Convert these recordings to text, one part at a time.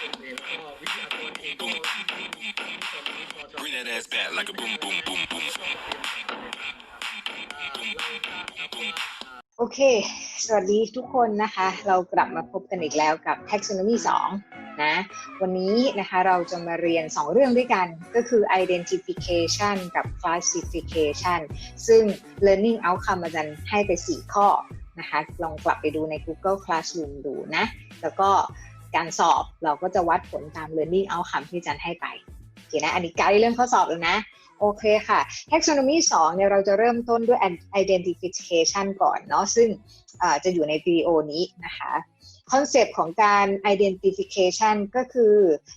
Bring that ass back like a boom boom boom boom. โอเค สวัสดีทุกคนนะคะ เรากลับมาพบกันอีกแล้วกับ taxonomy 2 นะ วันนี้นะคะเราจะมาเรียน 2 เรื่องด้วยกัน ก็คือ identification กับ classification ซึ่ง learning outcome อาจารย์ให้ไป 4 ข้อนะคะ ลองกลับไปดูใน Google Classroom ดูนะ แล้วก็ การสอบเราก็จะวัดผลตาม learning outcome ที่อาจารย์ให้ไปโอเคนะอันนี้ไกด์เรื่องข้อสอบแล้วนะโอเคค่ะ taxonomy 2เนี่ยเราจะเริ่มต้นด้วย identification ก่อนเนาะซึ่งจะอยู่ในวิดีโอนี้นะคะคอนเซปต์ของการ identification ก็คือ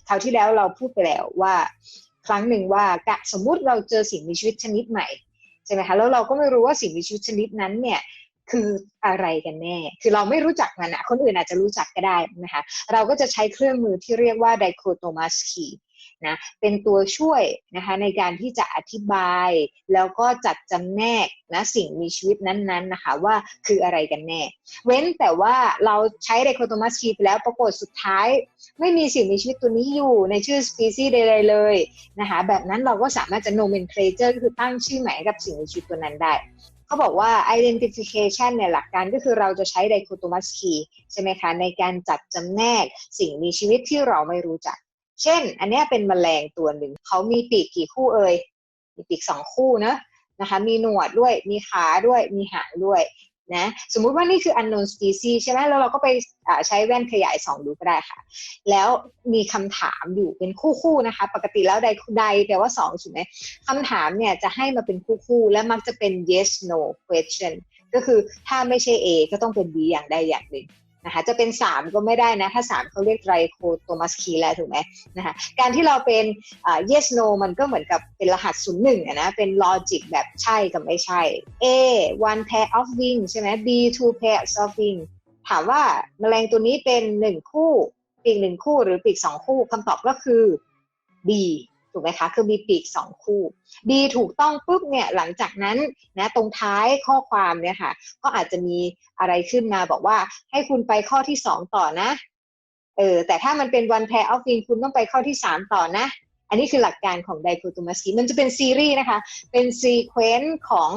คราวที่แล้วเราพูดไปแล้วว่า ครั้งหนึ่งว่าสมมุติเราเจอสิ่งมีชีวิตชนิดใหม่ใช่ไหมคะแล้วเราก็ไม่รู้ว่าสิ่งมีชีวิตชนิดนั้นเนี่ย คืออะไรกันแน่ คือเราไม่รู้จักมันอะคนอื่นอาจจะรู้จักก็ได้นะคะ เราก็จะใช้เครื่องมือที่เรียกว่า dichotomous key นะเป็นตัวช่วยนะคะในการที่จะอธิบาย แล้วก็จัดจำแนกนะสิ่งมีชีวิตนั้นๆนะคะว่าคืออะไรกันแน่ เว้นแต่ว่าเราใช้ไดโคโตมัสคีไปแล้วปรากฏสุดท้าย ไม่มีสิ่งมีชีวิตตัวนี้อยู่ในชื่อสปีซีใดๆเลยนะคะแบบนั้นเราก็สามารถจะ nomenclature ก็คือตั้งชื่อใหม่กับสิ่งมีชีวิตตัวนั้นได้ เขาบอกว่า identification เนี่ยหลักการก็คือเราจะใช้ไดโคตอมัสคีใช่ไหมคะในการจัดจำแนกสิ่งมีชีวิตที่เราไม่รู้จัก เช่น อันนี้เป็นแมลงตัวหนึ่งเขามีปีกกี่คู่เอ่ยมีปีกสองคู่เนอะนะคะมีหนวดด้วยมีขาด้วยมีหางด้วย นะสมมุติว่านี่คือ unknown species ใช่ไหมแล้วเราก็ไปใช้แว่นขยายสองดูก็ได้ค่ะ แล้วมีคำถามอยู่เป็นคู่ๆนะคะ ปกติแล้วใดใดแปลว่าสองถูกไหมคำถามเนี่ยจะให้มาเป็นคู่ๆและมักจะเป็น yes no question ก็คือถ้าไม่ใช่ A ก็ต้องเป็น B อย่างใดอย่างหนึ่ง นะคะจะเป็น 3 ก็ไม่ได้นะ ถ้า 3เขาเรียกไตรโคโตมัสคีแล้วถูกไหมนะคะการที่เราเป็นอ่า yes no มันก็เหมือนกับเป็นรหัส 0 1อะนะเป็นลอจิกแบบใช่กับไม่ใช่ A one pair of wing ใช่ไหม B two pairs of wing ถามว่าแมลงตัวนี้เป็น 1 คู่ ปีกหนึ่งคู่หรือปีกสองคู่คำตอบก็คือ B ถูกไหมคะคือมีปีกสองคู่ B ถูกต้องปุ๊บเนี่ยหลังจากนั้นนะตรงท้ายข้อความเนี่ยค่ะก็อาจจะมีอะไรขึ้นมาบอกว่าให้คุณไปข้อที่สองต่อนะเออแต่ถ้ามันเป็น one pair of wing คุณต้องไปข้อที่สามต่อนะ อันนี้คือหลักการของ dichotomous มันจะเป็นซีรีส์นะคะ เป็นซีเควนซ์ของ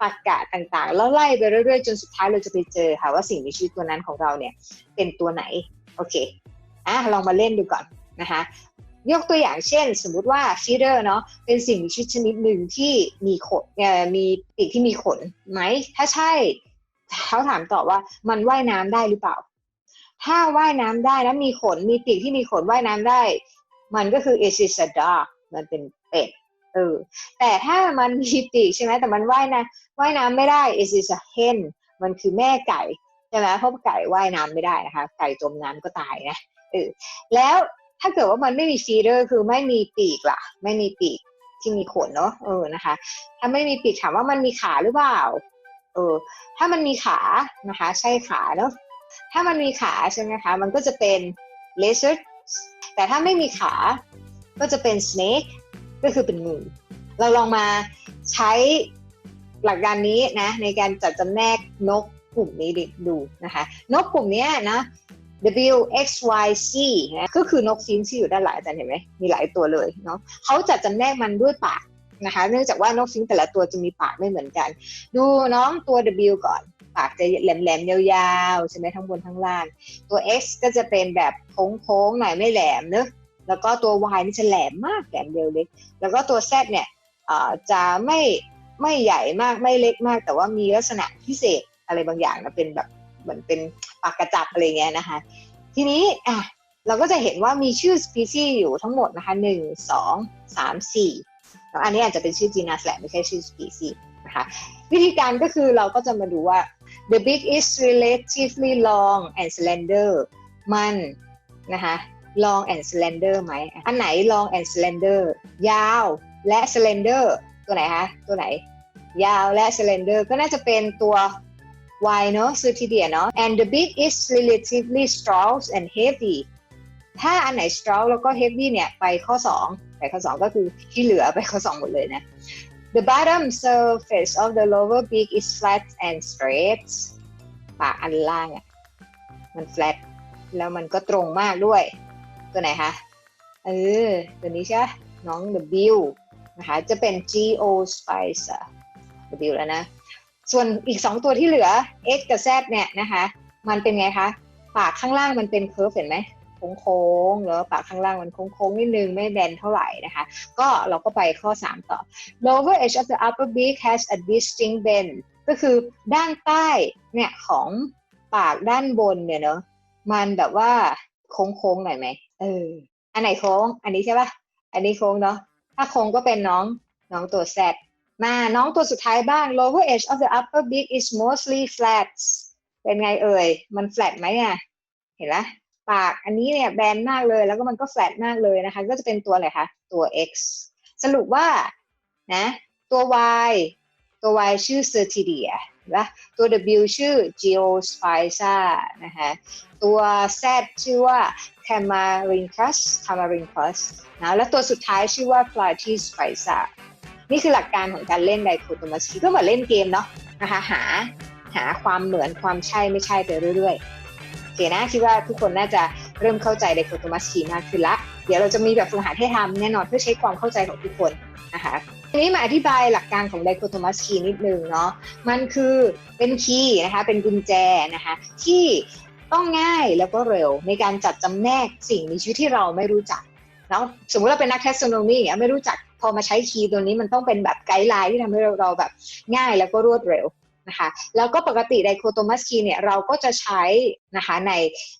ปากกาต่างๆ แล้วไล่ไปเรื่อยๆ จนสุดท้ายเราจะไปเจอค่ะว่าสิ่งมีชีวิตตัวนั้นของเราเนี่ยเป็นตัวไหน โอเคอะลองมาเล่นดูก่อนนะคะ ยกตัวอย่างเช่น สมมุติว่าฟีเดอร์เนาะเป็นสิ่งมีชีวิตชนิดหนึ่งที่มีขนเอ่อมีปีกที่มีขนไหม ถ้าใช่ เขาถามต่อว่ามันว่ายน้ำได้หรือเปล่า ถ้าว่ายน้ำได้แล้วมีขนมีปีกที่มีขนว่ายน้ำได้ มันก็คือ is is a dog มันเป็นเป็ดเออแต่ถ้ามันมีปีกใช่ไหมแต่มันว่ายน้ำว่ายน้ำไม่ได้ is is a hen มันคือแม่ไก่ใช่ไหมเพราะไก่ว่ายน้ำไม่ได้นะคะ ไก่จมน้ำก็ตายนะเออแล้ว ถ้าเกิดว่ามันไม่มีฟีเดอร์คือไม่มีปีกล่ะ ไม่มีปีกที่มีขนเนาะเออนะคะ ถ้าไม่มีปีกถามว่ามันมีขาหรือเปล่าเออถ้ามันมีขานะคะ ใช่ขาเนาะถ้ามันมีขาใช่ไหมคะมันก็จะเป็น lizard แต่ถ้าไม่มีขาก็จะเป็น snake ก็คือเป็นงูเราลองมาใช้หลักการนี้นะในการจัดจำแนกนกกลุ่มนี้ดูนะคะ นกกลุ่มนี้นะ W X Y C นะก็คือนกฟินช์ที่อยู่ด้านหลังอาจารย์เห็นไหมมีหลายตัวเลยเนาะเขาจัดจำแนกมันด้วยปากนะคะเนื่องจากว่านกฟินช์แต่ละตัวจะมีปากไม่เหมือนกัน ดูน้องตัว W ก่อน ปากจะแหลมๆยาวๆใช่ไหมทั้งบนทั้งล่าง ตัว X ก็จะเป็นแบบโค้งๆหน่อยไม่แหลมเนอะแล้วก็ตัว Y นี่จะแหลมมากแหลมเดียวเล็ก แล้วก็ตัว Z เนี่ยจะไม่ไม่ใหญ่มากไม่เล็กมาก แต่ว่ามีลักษณะพิเศษอะไรบางอย่างนะเป็นแบบเหมือนเป็น ปากกระจับอะไรเงี้ยนะคะ ทีนี้อะเราก็จะเห็นว่ามีชื่อสปีชีส์อยู่ทั้งหมดนะคะหนึ่งสองสามสี่อันนี้อาจจะเป็นชื่อจีนัสแหละไม่ใช่ชื่อสปีชีส์นะคะวิธีการก็คือเราก็จะมาดูว่า the beak is relatively long and slender มันนะคะ long and slender ไหม อันไหน long and slender ยาวและ slender ตัวไหนคะ ตัวไหน ยาวและ slender ก็น่าจะเป็นตัว Y เนอะซูทีเดียเนอะ and the beak is relatively strong and heavy ถ้าอันไหน strong แล้วก็ heavy เนี่ย ไปข้อ 2 ไปข้อ 2 ก็คือที่เหลือไปข้อ 2 หมดเลยนะ The bottom surface of the lower beak is flat and straight ปากอันล่างอะมัน flat แล้วมันก็ตรงมากด้วย ตัวไหนคะเออตัวนี้ใช่น้อง W นะคะจะเป็น Geo Spicer W แล้วนะ ส่วนอีก 2 ตัวที่เหลือ X กับ Z เนี่ยนะคะ มันเป็นไงคะปากข้างล่างมันเป็นเคิร์ฟเห็นไหมโค้งๆแล้วปากข้างล่างมันโค้งๆนิดนึงไม่แบนเท่าไหร่นะคะ ก็เราก็ไปข้อ 3 ต่อ lower edge of the upper beak has a distinct bend ก็คือด้านใต้เนี่ยของปากด้านบนเนี่ยเนาะมันแบบว่าโค้งๆหน่อยไหมเอออันไหนโค้ง อันนี้ใช่ปะอันนี้โค้งเนาะถ้าโค้งก็เป็นน้องน้องตัว Z มาน้องตัวสุดท้ายบ้าง lower edge of the upper beak is mostly flat เป็นไงเอ่ย มัน flat ไหมอะ เห็นไหมปากอันนี้เนี่ยแบนมากเลย แล้วก็มันก็ flat มากเลยนะคะ ก็จะเป็นตัวอะไรคะ ตัว X สรุปว่า นะ ตัว Y ตัว Y ชื่อ Certidia นะตัว W ชื่อ Geospiza นะคะตัว Z ชื่อว่า Tamarynchus Tamarynchus นะแล้วตัวสุดท้ายชื่อว่า Platyspiza นี่คือหลักการของการเล่นไดโคโตมัสคีก็เหมือนเล่นเกมเนาะนะคะหาหาความเหมือนความใช่ไม่ใช่ไปเรื่อยๆโอเคนะคิดว่าทุกคนน่าจะเริ่มเข้าใจไดโคโตมัสคีมากขึ้นละเดี๋ยวเราจะมีแบบฝึกหัดให้ทำแน่นอนเพื่อใช้ความเข้าใจของทุกคนนะคะทีนี้มาอธิบายหลักการของไดโคโตมัสคีนิดนึงเนาะมันคือเป็นคีย์นะคะเป็นกุญแจนะคะที่ต้องง่ายแล้วก็เร็วในการจัดจำแนกสิ่งมีชีวิตที่เราไม่รู้จักแล้วสมมติเราเป็นนักเทสโนโลยีไม่รู้จัก พอมาใช้คีย์ตัวนี้มันต้องเป็นแบบไกด์ไลน์ที่ทำให้เราแบบง่ายแล้วก็รวดเร็วนะคะแล้วก็ปกติไดโคโตมัสคีเนี่ยเราก็จะใช้นะคะใน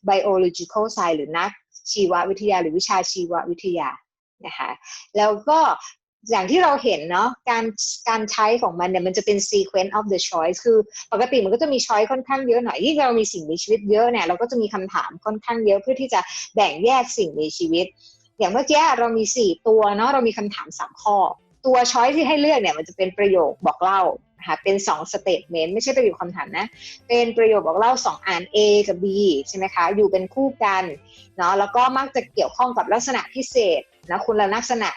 biological science หรือนักชีววิทยาหรือวิชาชีววิทยานะคะแล้วก็อย่างที่เราเห็นเนาะการการใช้ของมันเนี่ยมันจะเป็น sequence of the choice คือปกติมันก็จะมี choice ค่อนข้างเยอะหน่อยยิ่งเรามีสิ่งมีชีวิตเยอะเนี่ยเราก็จะมีคำถามค่อนข้างเยอะเพื่อที่จะแบ่งแยกสิ่งมีชีวิต อย่างเมื่อกี้เรามีสี่ตัวเนาะเรามีคำถามสามข้อ ตัวช้อยที่ให้เลือกเนี่ยมันจะเป็นประโยคบอกเล่านะคะเป็นสองสเตทเมนต์ไม่ใช่ประโยคคำถามนะ เป็นประโยคบอกเล่าสองอัน A กับ B ใช่ไหมคะ อยู่เป็นคู่กันเนาะแล้วก็มักจะเกี่ยวข้องกับลักษณะพิเศษนะคุณลักษณะ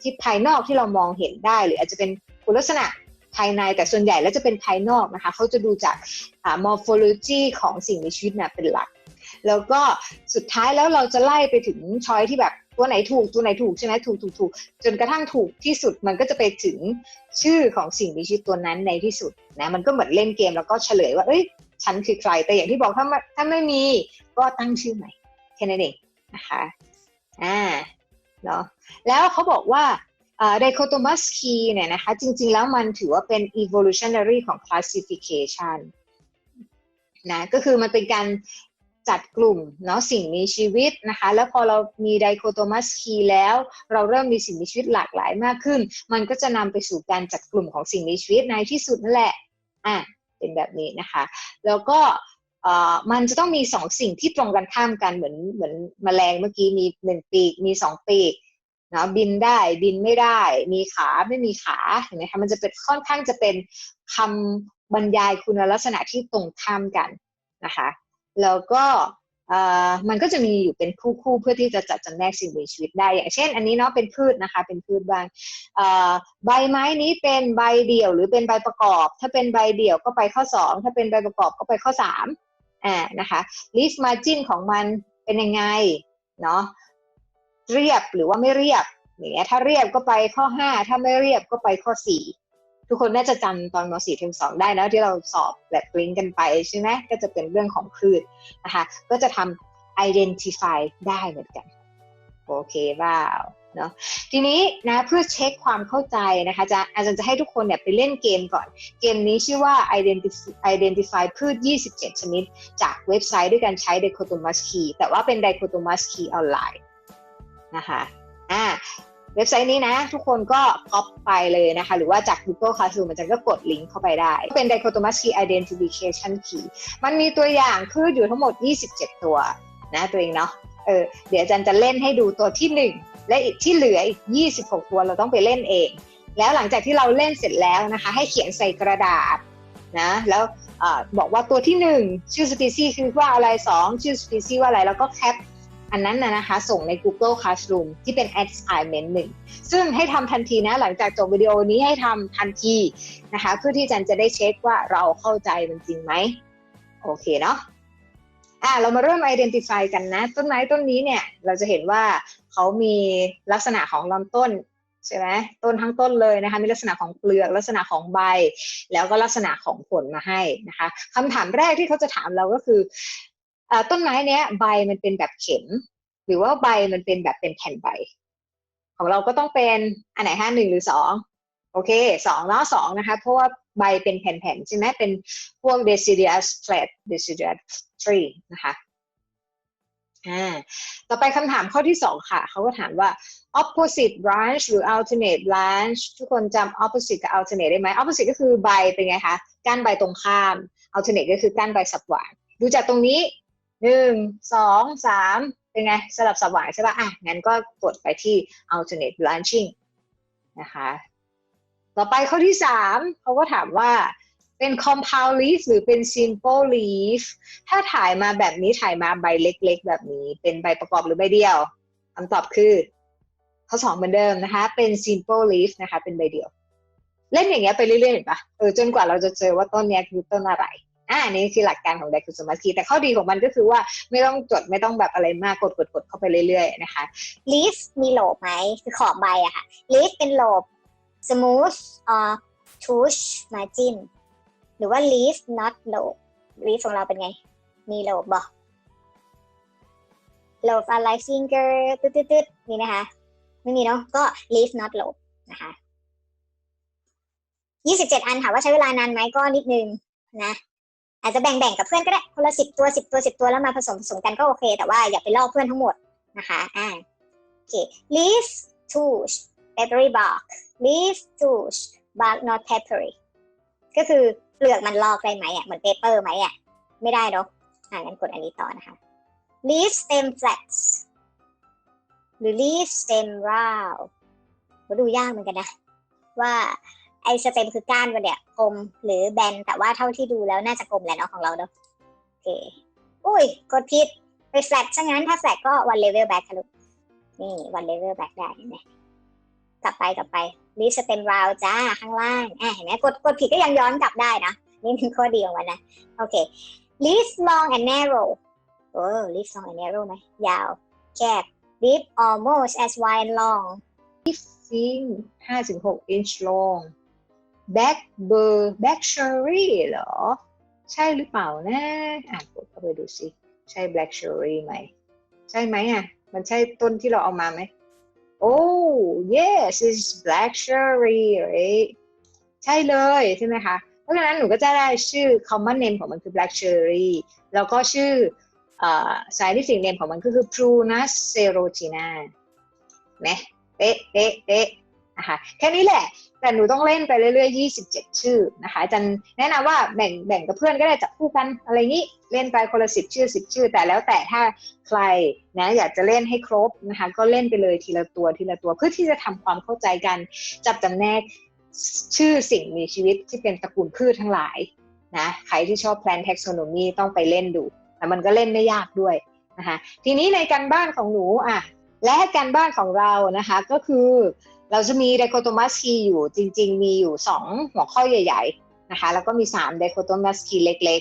ที่ภายนอกที่เรามองเห็นได้ หรืออาจจะเป็นคุณลักษณะภายในแต่ส่วนใหญ่แล้วจะเป็นภายนอกนะคะเขาจะดูจากอ่า morphology ของสิ่งมีชีวิตนะเป็นหลัก แล้วก็สุดท้ายแล้วเราจะไล่ไปถึงช้อยที่แบบ ตัวไหนถูกตัวไหนถูกใช่ไหมถูกถูกถูกจนกระทั่งถูกที่สุดมันก็จะไปถึงชื่อของสิ่งมีชีวิตตัวนั้นในที่สุดนะมันก็เหมือนเล่นเกมแล้วก็เฉลยว่าเอ้ยฉันคือใครแต่อย่างที่บอกถ้าไม่ถ้าไม่มีก็ตั้งชื่อใหม่แค่นั้นเองนะคะอ่าเนาะแล้วเขาบอกว่า dichotomous key เนี่ยนะคะจริงๆแล้วมันถือว่าเป็น evolutionary ของ classification นะก็คือมันเป็นการ จัดกลุ่มเนาะสิ่งมีชีวิตนะคะ แล้วพอเรามีไดโคโตมัสคีแล้ว เราเริ่มมีสิ่งมีชีวิตหลากหลายมากขึ้น มันก็จะนำไปสู่การจัดกลุ่มของสิ่งมีชีวิตในที่สุดนั่นแหละอะเป็นแบบนี้นะคะ แล้วก็มันจะต้องมีสองสิ่งที่ตรงกันข้ามกันเหมือนเหมือนแมลงเมื่อกี้มีหนึ่งปีกมีสองปีกเนาะบินได้บินไม่ได้ มีขาไม่มีขาเห็นไหมคะมันจะเป็นค่อนข้างจะเป็นคำบรรยายคุณลักษณะที่ตรงข้ามกันนะคะ แล้วก็มันก็จะมีอยู่เป็นคู่ๆเพื่อที่จะจัดจำแนกสิ่งมีชีวิตได้ อย่างเช่น อันนี้เนาะเป็นพืชนะคะ เป็นพืชบางใบไม้นี้เป็นใบเดี่ยวหรือเป็นใบประกอบ ถ้าเป็นใบเดี่ยวก็ไปข้อ 2 ถ้าเป็นใบประกอบก็ไปข้อ3อ่านะคะ leaf margin ของมันเป็นยังไงเนาะเรียบหรือว่าไม่เรียบอย่างเงี้ยถ้าเรียบก็ไปข้อ 5 ถ้าไม่เรียบก็ไปข้อ4 ทุกคนน่าจะจำตอนม .4 เทอม2ได้นะที่เราสอบแบบลิงก์กันไปใช่ไหมก็จะเป็นเรื่องของพืชนะคะก็จะทำ identify ได้เหมือนกัน โอเคว้าวเนาะทีนี้นะเพื่อเช็คความเข้าใจนะคะจะอาจารย์จะให้ทุกคนเนี่ยไปเล่นเกมก่อน เกมนี้ชื่อว่า identify identify พืช 27 ชนิด จากเว็บไซต์ด้วยการใช้ dichotomous key แต่ว่าเป็น dichotomous key ออนไลน์นะคะอ่า เว็บไซต์นี้นะ ทุกคนก็ก๊อปไปเลยนะคะ หรือว่าจาก Google Classroom มันจะก็กดลิงก์เข้าไปได้ เป็น Dichotomous Key Identification Key มันมีตัวอย่างพืชอยู่ทั้งหมด 27 ตัวนะตัวเองเนาะเออเดี๋ยวอาจารย์จะเล่นให้ดูตัวที่ 1 และอีกที่เหลืออีก 26 ตัวเราต้องไปเล่นเอง แล้วหลังจากที่เราเล่นเสร็จแล้วนะคะ ให้เขียนใส่กระดาษนะแล้วบอกว่าตัวที่ 1 ชื่อสปีซีคือว่าอะไร 2 ชื่อสปีซีว่าอะไรแล้วก็แคป อันนั้นนะคะ ส่งใน Google Classroom ที่เป็น assignment หนึ่งซึ่งให้ทำทันทีนะหลังจากจบวิดีโอนี้ให้ทำทันทีนะคะ เพื่อที่จันจะได้เช็คว่าเราเข้าใจมันจริงไหมโอเคเนาะอะเรามาเริ่ม identify กันนะ ต้นไม้ต้นนี้เนี่ย เราจะเห็นว่าเขามีลักษณะของลำต้นใช่ไหมต้นทั้งต้นเลยนะคะมีลักษณะของเปลือกลักษณะของใบ แล้วก็ลักษณะของผลมาให้นะคะคำถามแรกที่เขาจะถามเราก็คือ ต้นไม้เนี้ยใบมันเป็นแบบเข็ม หรือว่าใบมันเป็นแบบเป็นแผ่นใบ ของเราก็ต้องเป็นอันไหนห้าหนึ่งหรือสองโอเคสองเนาะสองนะคะเพราะว่าใบเป็นแผ่นๆใช่ไหมเป็นพวก deciduous flat deciduous tree นะคะอ่าต่อไปคำถามข้อที่สองค่ะ เขาก็ถามว่า opposite branch หรือ alternate branch ทุกคนจำ opposite กับ alternate ได้ไหม opposite ก็คือใบเป็นไงคะก้านใบตรงข้าม alternate ก็คือก้านใบสับหว่างดูจากตรงนี้ หนึ่งสองสามเป็นไง สลับสับหว่างใช่ปะอะ งั้นก็กดไปที่ alternate branching นะคะ ต่อไปข้อที่สามเขาก็ถามว่าเป็น compound leaf หรือเป็น simple leaf ถ้าถ่ายมาแบบนี้ถ่ายมาใบเล็กๆ แบบนี้ เป็นใบประกอบหรือใบเดียวคำตอบคือ ข้อสองเหมือนเดิมนะคะ เป็น simple leaf นะคะ เป็นใบเดียว เล่นอย่างเงี้ยไปเรื่อยๆเห็นปะเออจนกว่าเราจะเจอว่าต้นเนี้ยคือต้นอะไร อ่านี่คือหลักการของไดคุสมาสกีแต่ข้อดีของมันก็คือว่าไม่ต้องจดไม่ต้องแบบอะไรมากกดกดกดเข้าไปเรื่อยๆนะคะ leaf มีโหลบไหมคือขอบใบอะค่ะ leaf เป็นโหลบ smooth or touch margin หรือว่า leaf not โหลบ leaf ของเราเป็นไง มีโหลบบ่โหลบอะไร finger ตึ๊ดตึ๊ดตึ๊ดมีไหมคะ ไม่มีเนาะ ก็ leaf not โหลบนะคะยี่สิบเจ็ดอันถามว่าใช้เวลานานไหมก็นิดนึงนะ อาจจะแบ่งๆกับเพื่อนก็ได้คนละสิบตัวสิบตัวสิบตัวแล้วมาผสมผสมกันก็โอเค แต่ว่าอย่าไปลอกเพื่อนทั้งหมดนะคะอ่าโอเค leaf touch peppery bark leaf touch bark not peppery ก็คือเปลือกมันลอกได้ไหมอะเหมือนเปเปอร์ไหมอะไม่ได้เนาะอ่างั้นกดอันนี้ต่อนะคะ leaf stem flats หรือ leaf stem round ก็ดูยากเหมือนกันนะว่า ไอสเต็มคือก้านมันเนี่ยกลมหรือแบนแต่ว่าเท่าที่ดูแล้วน่าจะกลมแหละเนาะของเราเนาะโอเคอุ้ยกดผิดไปแฟลตซะงั้นถ้าแฟลตก็วันเลเวลแบ็ค่ะลูกนี่วันเลเวลแบ็กได้เห็นไหมกลับไปกลับไปรีสเต็มราวจ้าข้างล่างอะเห็นไหมกดกดผิดก็ยังย้อนกลับได้นะนี่เป็นข้อดีของมันนะโอเค leaf long and narrow โอ้ leaf long and narrow ไหมยาว แคบ leaf almost as wide and long ซิงห้าถึงหกอินช์ลง back ber back cherry เหรอ ใช่หรือเปล่านะ อะกดเข้าไปดูสิใช่ black cherry ไหม ใช่ไหมอะ มันใช่ต้นที่เราเอามาไหม oh yes it's black cherry right ใช่เลยใช่ไหมคะ เพราะฉะนั้นหนูก็จะได้ชื่อ common name ของมันคือ black cherry แล้วก็ชื่ออ scientific name ของมันก็คือ prunus serotina ไหมเป๊ะเป๊ะเป๊ะนะคะแค่นี้แหละ แต่หนูต้องเล่นไปเรื่อยๆ 27 ชื่อนะคะจันแนะนำว่าแบ่งแบ่งกับเพื่อนก็ได้จับคู่กันอะไรนี้เล่นไปคนละสิบชื่อสิบชื่อ แต่แล้วแต่ถ้าใครนะอยากจะเล่นให้ครบนะคะก็เล่นไปเลยทีละตัวทีละตัวเพื่อที่จะทำความเข้าใจกัน จับจำแนกชื่อสิ่งมีชีวิตที่เป็นตระกูลพืชทั้งหลายนะใครที่ชอบ plant taxonomy ต้องไปเล่นดู แต่มันก็เล่นไม่ยากด้วยนะคะทีนี้ในการบ้านของหนูอะและการบ้านของเรานะคะก็คือ เราจะมีไดโคโตมัสคีอยู่จริง ๆ มีอยู่ 2 หัวข้อใหญ่ ๆนะคะ แล้วก็มี3ไดโคโตมัสคีเล็ก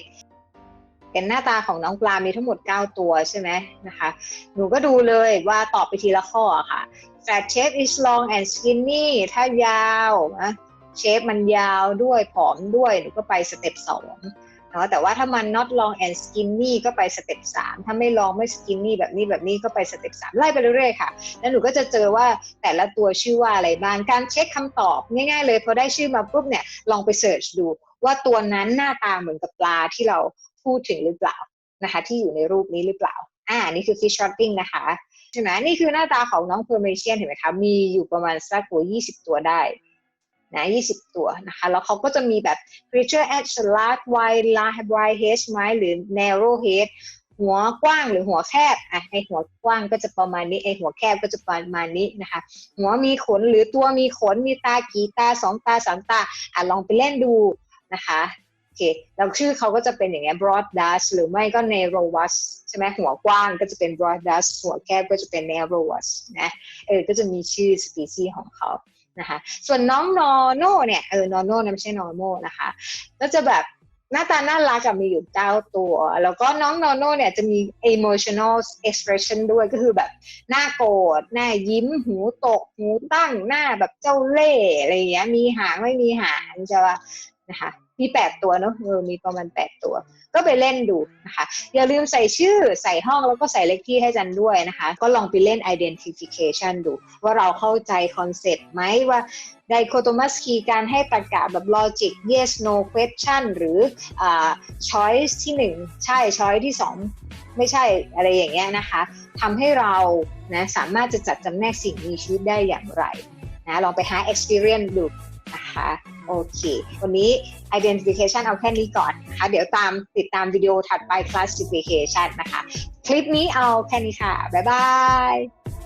ๆเป็นหน้าตาของน้องปลา มีทั้งหมด 9 ตัวใช่ไหมนะคะ หนูก็ดูเลยว่าตอบไปทีละข้อค่ะ fat shape is long and skinny ถ้ายาวนะเชฟมันยาวด้วยผอมด้วย หนูก็ไปสเต็ปสอง เนาะแต่ว่าถ้ามัน not long and skinny ก็ไปสเต็ปสามถ้าไม่ long ไม่ skinny แบบนี้แบบนี้ก็ไปสเต็ปสามไล่ไปเรื่อยๆค่ะ แล้วหนูก็จะเจอว่าแต่ละตัวชื่อว่าอะไรบ้าง การเช็คคำตอบง่ายๆเลยพอได้ชื่อมาปุ๊บเนี่ยลองไปเสิร์ชดูว่าตัวนั้นหน้าตาเหมือนกับปลาที่เราพูดถึงหรือเปล่านะคะที่อยู่ในรูปนี้หรือเปล่า อ่านี่คือ fish shorting นะคะใช่ไหมนี่คือหน้าตาของน้อง Permasian เห็นไหมคะ มีอยู่ประมาณสักหัว20 ตัวได้ นะ20 ตัวนะคะแล้วเขาก็จะมีแบบ creature at large wide large wide head ไหมหรือ narrow head หัวกว้างหรือหัวแคบอะไอหัวกว้างก็จะประมาณนี้ไอหัวแคบก็จะประมาณนี้นะคะ หัวมีขนหรือตัวมีขนมีตากี่ตาสองตาสามตาอะลองไปเล่นดูนะคะโอเคแล้วชื่อเขาก็จะเป็นอย่างเงี้ย broad dash หรือไม่ก็ narrow wash ใช่ไหมหัวกว้างก็จะเป็น broad dash หัวแคบก็จะเป็น narrow wash นะเออก็จะมีชื่อ species ของเขา นะคะ ส่วนน้องนอโน่เนี่ยเออนอโน่นะไม่ใช่นอโมนะคะ ก็จะแบบหน้าตาน่ารักกับมีอยู่เก้าตัว แล้วก็น้องโนโน่เนี่ยจะมี emotional expression ด้วยก็คือแบบหน้าโกรธหน้ายิ้ม หูตก หูตั้งหน้าแบบเจ้าเล่ห์อะไรอย่างเงี้ยมีหางไม่มีหางจะนะคะ มีแปดตัวเนอะเออมีประมาณแปดตัว ก็ไปเล่นดูนะคะอย่าลืมใส่ชื่อใส่ห้องแล้วก็ใส่เลขที่ให้จันด้วยนะคะ ก็ลองไปเล่น identification ดู ว่าเราเข้าใจคอนเซ็ปต์ไหมว่า dichotomous key การให้ตรรกะแบบ logic yes no question หรืออ่า choice ที่หนึ่งใช่ choice ที่สองไม่ใช่อะไรอย่างเงี้ยนะคะทำให้เรานะสามารถจะจัดจำแนกสิ่งมีชีวิตได้อย่างไรนะลองไปหา experience ดูนะคะ โอเค วันนี้ identification เอาแค่นี้ก่อนนะคะ เดี๋ยวตามติดตามวิดีโอถัดไป classification นะคะ คลิปนี้เอาแค่นี้ค่ะ บ๊ายบาย